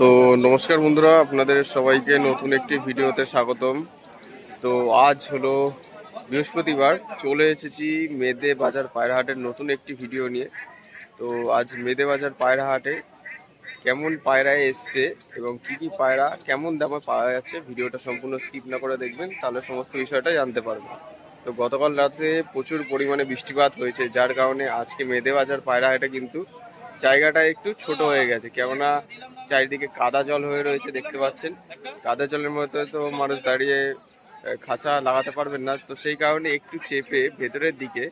তো নমস্কার বন্ধুরা, আপনাদের সবাইকে নতুন একটি ভিডিওতে স্বাগতম। তো আজ হলো বৃহস্পতিবার, চলে এসেছি মেদে বাজার পায়রাহাটের নতুন একটি ভিডিও নিয়ে। তো আজ মেদে বাজার পায়রাহাটে কেমন পায়রা এসছে এবং কি কি পায়রা, কেমন দামে পাওয়া যাচ্ছে, ভিডিওটা সম্পূর্ণ স্কিপ না করে দেখবেন, তাহলে সমস্ত বিষয়টা জানতে পারবেন। তো গতকাল রাতে প্রচুর পরিমাণে বৃষ্টিপাত হয়েছে, যার কারণে আজকে মেদে বাজার পায়রাহাটে কিন্তু জায়গাটা একটু ছোট হয়ে গেছে, কেননা চারিদিকে কাদা জল হয়ে রয়েছে দেখতে পাচ্ছেন। কাদা জলের মধ্যে তো মানুষ দাঁড়িয়ে খাঁচা লাগাতে পারবেন না। তো সেই কারণে একটু চেপে ভেতরের দিকে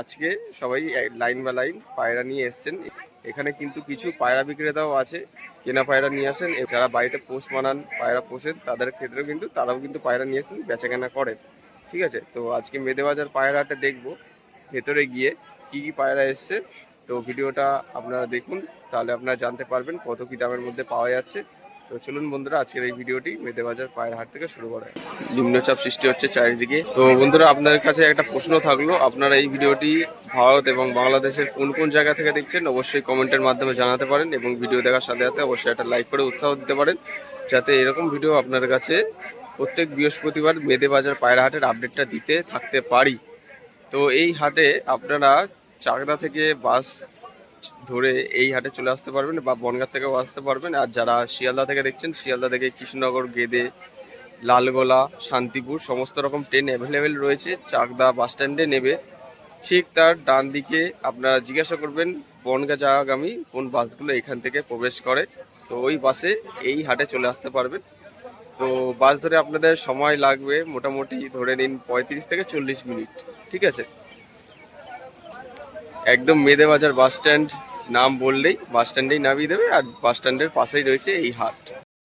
আজকে সবাই লাইন বা লাইন পায়রা নিয়ে এসছেন। এখানে কিন্তু কিছু পায়রা বিক্রেতাও আছে, কেনা পায়রা নিয়ে আসেন। যারা বাড়িতে পোষ মানান, পায়রা পোষেন, তাদের ক্ষেত্রেও কিন্তু তারাও কিন্তু পায়রা নিয়ে আসেন বেচা কেনা করেন। ঠিক আছে? তো আজকে মেদেবাজার পায়রাটা দেখব, ভেতরে গিয়ে কি কি পায়রা এসছে। তো ভিডিওটা আপনারা দেখুন, তাহলে আপনারা জানতে পারবেন কত কি দামের মধ্যে পাওয়া যাচ্ছে। তো চলুন বন্ধুরা, আজকের এই ভিডিওটি মেদেবাজার পায়ের হাট থেকে শুরু করা নিম্নচাপ সৃষ্টি হচ্ছে চারিদিকে। তো বন্ধুরা, আপনাদের কাছে একটা প্রশ্ন থাকল, আপনারা এই ভিডিওটি ভারত এবং বাংলাদেশের কোন কোন জায়গা থেকে দেখছেন, অবশ্যই কমেন্টের মাধ্যমে জানাতে পারেন এবং ভিডিও দেখার সাথে সাথে অবশ্যই একটা লাইক করে উৎসাহ দিতে পারেন, যাতে এরকম ভিডিও আপনার কাছে প্রত্যেক বৃহস্পতিবার মেদে বাজার পায়রা হাটের আপডেটটা দিতে থাকতে পারি। তো এই হাটে আপনারা চাকদা থেকে বাস ধরে এই হাটে চলে আসতে পারবেন বা বনগাঁ থেকেও আসতে পারবেন। আর যারা শিয়ালদা থেকে দেখছেন, শিয়ালদা থেকে কৃষ্ণনগর, গেদে, লালগোলা, শান্তিপুর, সমস্ত রকম ট্রেন অ্যাভেলেবেল রয়েছে। চাকদা বাস স্ট্যান্ডে নেবে। ঠিক তার ডান দিকে আপনারা জিজ্ঞাসা করবেন, বনগাঁ যাওয়াগামী কোন বাসগুলো এখান থেকে প্রবেশ করে। তো ওই বাসে এই হাটে চলে আসতে পারবেন। তো বাস ধরে আপনাদের সময় লাগবে মোটামুটি ধরে নিন পঁয়ত্রিশ থেকে চল্লিশ মিনিট। ঠিক আছে? একদম মেদে বাজার বাস স্ট্যান্ড নাম বললেই, বাস স্ট্যান্ডেই নামিয়ে দেবে আর বাস স্ট্যান্ডের পাশেই রয়েছে এই হাট।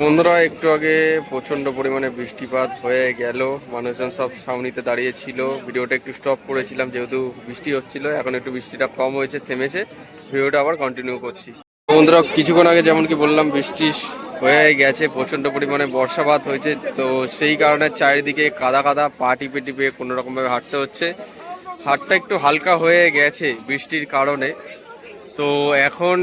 বন্ধুরা, একটু আগে প্রচণ্ড পরিমাণে বৃষ্টিপাত হয়ে গেল। মানুষজন সব সামনিতে দাঁড়িয়েছিল। ভিডিওটা একটু স্টপ করেছিলাম, যেহেতু বৃষ্টি হচ্ছিল, এখন একটু বৃষ্টিটা কম হয়েছে, থেমেছে। ভিডিওটা আবার কন্টিনিউ করছি। বন্ধুরা, কিছুক্ষণ আগে যেমন কি বললাম, বৃষ্টি হয়ে গেছে প্রচণ্ড পরিমাণে বর্ষাপাত হয়েছে। তো সেই কারণে চারিদিকে কাদা কাদা, পা টিপে টিপে কোনো রকমভাবে হাঁটতে হচ্ছে। হাটটা একটু হালকা হয়ে গেছে বৃষ্টির কারণে। তো এখন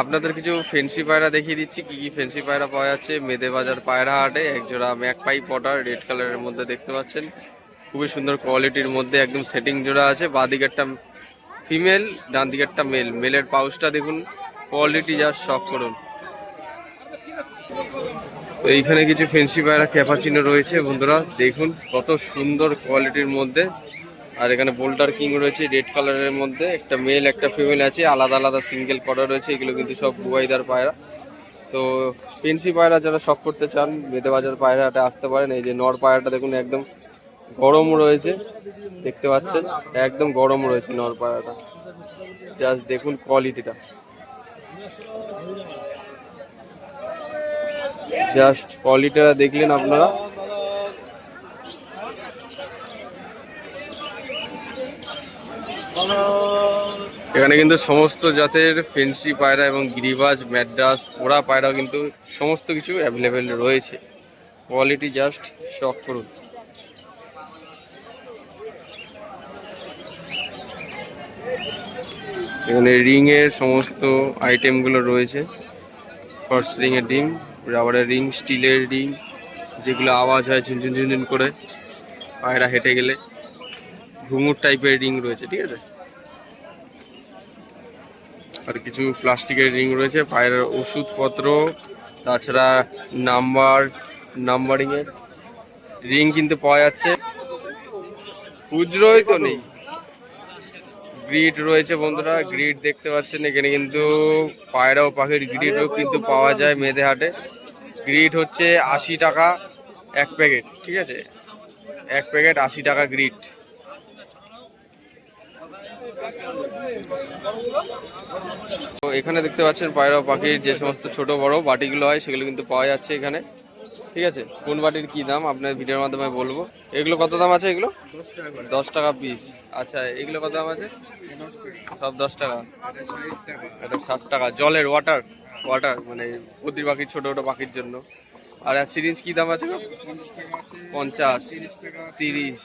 আপনাদের কিছু ফেন্সি পায়রা দেখিয়ে দিচ্ছি। কি কি ফেন্সি পায়রা পাওয়া যাচ্ছে? মেদে বাজার পায়রা হাটে একজোড়া ম্যাকপাই পটার রেড কালারের মধ্যে দেখতে পাচ্ছেন। খুবই সুন্দর কোয়ালিটির মধ্যে একদম সেটিং জোড়া আছে। বাঁ দিকেরটা ফিমেল ডান দিকেরটা মেল মেলের পাউচটা দেখুন কোয়ালিটি যা শখ করুন। তো এইখানে কিছু ফেন্সি পায়রা ক্যাপাচিনো রয়েছে বন্ধুরা, দেখুন কত সুন্দর কোয়ালিটির মধ্যে। আর এখানে বোল্টার কিং রয়েছে, রেড কালারের মধ্যে। একটা মেল, একটা ফিমেল আছে, আলাদা আলাদা সিঙ্গেল করা রয়েছে। এগুলো কিন্তু সব বুয়াইদার পায়রা। তো পেন্সি পায়রা যারা শখ করতে চান বেদে বাজার পায়রাটা আসতে পারেন। এই যে নর পায়রাটা দেখুন, একদম গরম রয়েছে। দেখতে পাচ্ছেন, একদম গরম রয়েছে নর পায়রাটা। জাস্ট দেখুন কোয়ালিটিটা জাস্ট কোয়ালিটিটা দেখলেন আপনারা। এখানে কিন্তু সমস্ত জাতের ফেন্সি পায়রা এবং গিরিবাজ, ম্যাড্রাস ওরা পায়রা কিন্তু সমস্ত কিছু অ্যাভেলেবেল রয়েছে। কোয়ালিটি জাস্ট শখ করুন। এখানে রিং এর সমস্ত আইটেমগুলো রয়েছে। ফার্স্ট রিং এর রিং রাবারের রিং স্টিলের রিং যেগুলো আওয়াজ হয় ঝুনঝুন ঝুনঝুন করে, পায়রা হেঁটে গেলে। ঘুঙুর টাইপের রিং রয়েছে, ঠিক আছে? আর কিছু প্লাস্টিকের রিং রয়েছে পায়ের ওষুধপত্র, তাছাড়া নাম্বার নাম্বারিং এর রিং কিন্তু পাওয়া যাচ্ছে। খুচরোই তো নেই। গ্রিড রয়েছে বন্ধুরা গ্রিড দেখতে পাচ্ছেন, এখানে কিন্তু পায়রা ও পাখির গ্রিডও কিন্তু পাওয়া যায় মেয়েদে হাটে। গ্রিড হচ্ছে আশি টাকা এক প্যাকেট ঠিক আছে? এক প্যাকেট আশি টাকা গ্রিড তো এখানে দেখতে পাচ্ছেন পায়রা পাখির যে সমস্ত ছোট বড় বাটিগুলো হয়, সেগুলো কিন্তু পাওয়া যাচ্ছে এখানে। ঠিক আছে? কোন বাটির কি দাম? আপনার ভিডিওর মাধ্যমে বলব। এগুলো কত দাম আছে এগুলো? দশ টাকা পিস আচ্ছা এগুলো কত দাম আছে? সব দশ টাকা। এটা ষাট টাকা। জলের ওয়াটার ওয়াটার মানে প্রতির পাখির ছোট ছোটো পাখির জন্য। আর সিরিঞ্জ কি দাম আছে? পঞ্চাশ। তিরিশ।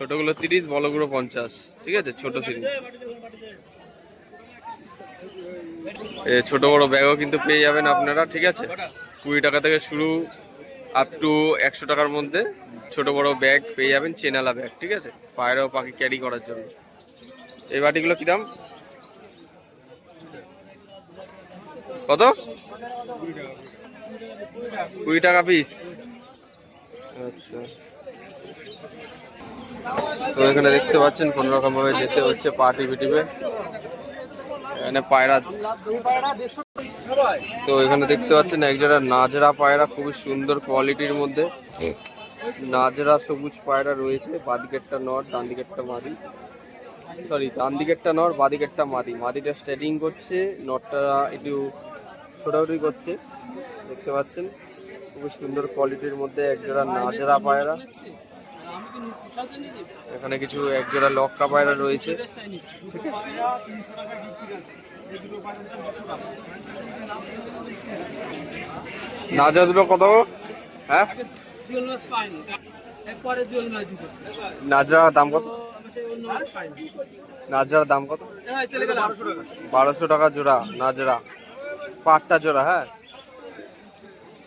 ছোটগুলো তিরিশ, বড়গুলো পঞ্চাশ। ঠিক আছে? ছোট সিরিঞ্জ এ ছোট বড় ব্যাগও কিন্তু পেয়ে যাবেন আপনারা, ঠিক আছে? কুড়ি টাকা থেকে শুরু আপ টু একশো টাকার মধ্যে ছোট বড় ব্যাগ পেয়ে যাবেন, চেনালা ব্যাগ, ঠিক আছে? পায়রাও পাখি ক্যারি করার জন্য। এই বাটিগুলো কী দাম? কত? কুড়ি টাকা পিস আচ্ছা। তো এখানে দেখতে পাচ্ছেন কোন রকম ভাবে যেতে হচ্ছে পার্টি পিটিবে এখানে পায়রা তো এখানে দেখতে পাচ্ছেন এক একজোড়া নাজরা পায়রা, খুবই সুন্দর কোয়ালিটির মধ্যে। নাজরা সবুজ পায়রা রয়েছে, বাদিকেরটা নর ডান দিকেরটা মাদি। সরি ডান দিকেরটা নর, বাদিকেরটা মাদি। মাদিটা স্টেডিং করছে, নরটা একটু ছোটাছুটি করছে। দেখতে পাচ্ছেন, খুবই সুন্দর কোয়ালিটির মধ্যে এক একজোড়া নাজরা পায়রা। এখানে কিছু একজোড়া লক্কা পায়রা রয়েছে। ঠিক দুটো কত হ্যাঁ? নাজরার দাম কত? নাজরার দাম কত? বারোশো টাকা জোড়া, নাজরা। পাটটা জোড়া হ্যাঁ?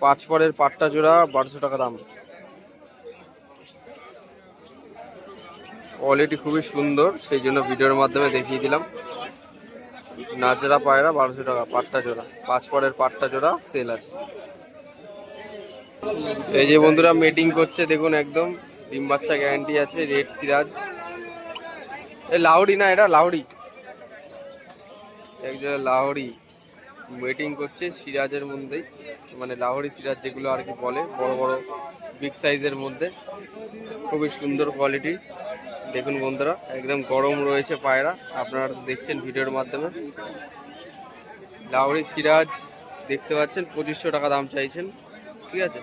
পাঁচ পরের পাটটা জোড়া, বারোশো টাকা দাম। কোয়ালিটি খুবই সুন্দর, সেই জন্য ভিডিওর মাধ্যমে দেখিয়ে দিলাম। নাজরা পায়রা বারোশো টাকা, পাটটা জোড়া, পাঁচ পরের পাটটা জোড়া সেল আছে। এই যে বন্ধুরা মিটিং করছে, দেখুন একদম, ডিম বাচ্চা গ্যারান্টি আছে রেড সিরাজ। এ লাউডি না, এটা লাউডি। একজন লাহোরি ওয়েটিং করছে, সিরাজের মধ্যেই মানে লাহোরি সিরাজ যেগুলো আর কি বলে, বড় বড় বিগ সাইজের মধ্যে, খুবই সুন্দর কোয়ালিটি দেখুন বন্ধুরা, একদম গরম রয়েছে পায়রা, আপনারা দেখছেন ভিডিওর মাধ্যমে। লাহোরি সিরাজ, দেখতে পাচ্ছেন, পঁচিশশো টাকা দাম চাইছেন, ঠিক আছে?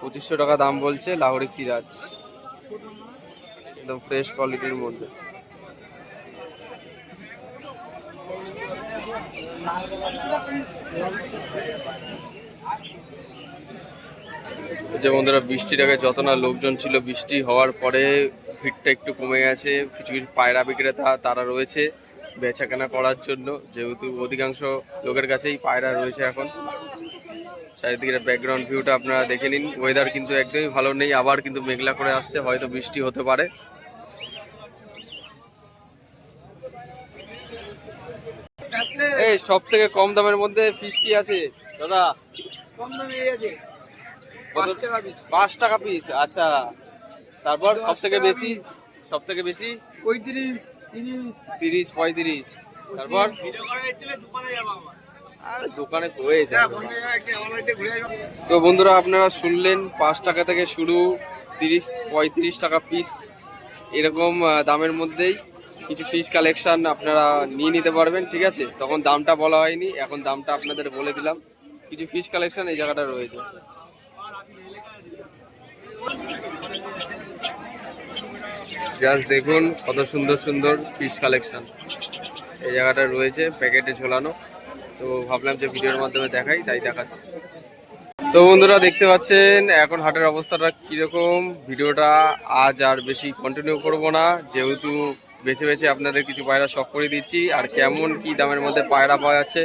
পঁচিশশো টাকা দাম বলছে লাহোরি সিরাজ। একদম ফ্রেশ কোয়ালিটির মধ্যে। যে বন্ধুরা, বৃষ্টির আগে যত না লোকজন ছিল, বৃষ্টি হওয়ার পরে ভিড়টা একটু কমে গেছে। কিছু কিছু পায়রা বিক্রেতা তারা রয়েছে বেচাকেনা করার জন্য। যেহেতু অধিকাংশ লোকের কাছেই পায়রা রয়েছে এখন। চারিদিকের ব্যাকগ্রাউন্ড ভিউটা আপনারা দেখে নিন। ওয়েদার কিন্তু একদমই ভালো নেই। আবার কিন্তু মেঘলা করে আসছে। হয়তো বৃষ্টি হতে পারে। এই সব থেকে কম দামের মধ্যে ফিস কি আছে? দাদা। কম দামে আছে। পাঁচ টাকা পিস পাঁচ টাকা পিস আচ্ছা। তারপর সব থেকে বেশি? সব থেকে বেশি? পঁয়ত্রিশ তিরিশ। তিরিশ পঁয়ত্রিশ। তারপর? আর দোকানে হয়ে যায়। তো বন্ধুরা আপনারা শুনলেন পাঁচ টাকা থেকে শুরু তিরিশ পঁয়ত্রিশ টাকা পিস এরকম দামের মধ্যেই। কিছু ফিশ কালেকশন আপনারা নিয়ে নিতে পারবেন, ঠিক আছে? তখন দামটা বলা হয়নি, এখন দামটা আপনাদের বলে দিলাম। কিছু ফিশ কালেকশন এই জায়গাটা রয়েছে। জাস্ট দেখুন কত সুন্দর সুন্দর ফিশ কালেকশন এই জায়গাটা রয়েছে প্যাকেটে ঝোলানো। তো ভাবলাম যে ভিডিওর মাধ্যমে দেখাই, তাই দেখাচ্ছি। তো বন্ধুরা, দেখতে পাচ্ছেন এখন হাটের অবস্থাটা কীরকম? ভিডিওটা আজ আর বেশি কন্টিনিউ করব না, যেহেতু বেছে বেছে আপনাদের কিছু পায়রা শখ করে দিচ্ছি। আর কেমন কি দামের মধ্যে পায়রা পাওয়া যাচ্ছে,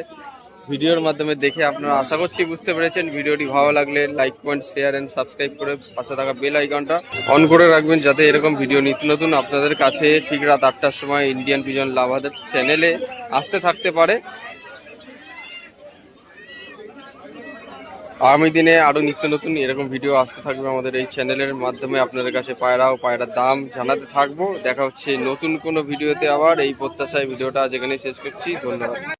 ভিডিওর মাধ্যমে দেখে আপনারা আশা করছি বুঝতে পেরেছেন। ভিডিওটি ভালো লাগলে like comment share and subscribe করে পাশে থাকা বেল আইকনটা অন করে রাখবেন, যাতে এরকম ভিডিও নিত্য নতুন আপনাদের কাছে ঠিক রাত আটটার সময় ইন্ডিয়ান পিজন লাভাদের চ্যানেলে আসতে থাকতে পারে। আগামী দিনে আরও নিত্য নতুন এরকম ভিডিও আসতে থাকবে আমাদের এই চ্যানেলের মাধ্যমে। আপনাদের কাছে পায়রা ও পায়রার দাম জানাতে থাকব। দেখা হচ্ছে নতুন কোনো ভিডিওতে আবার। এই প্রত্যাশায় ভিডিওটা যেখানে শেষ করছি। ধন্যবাদ।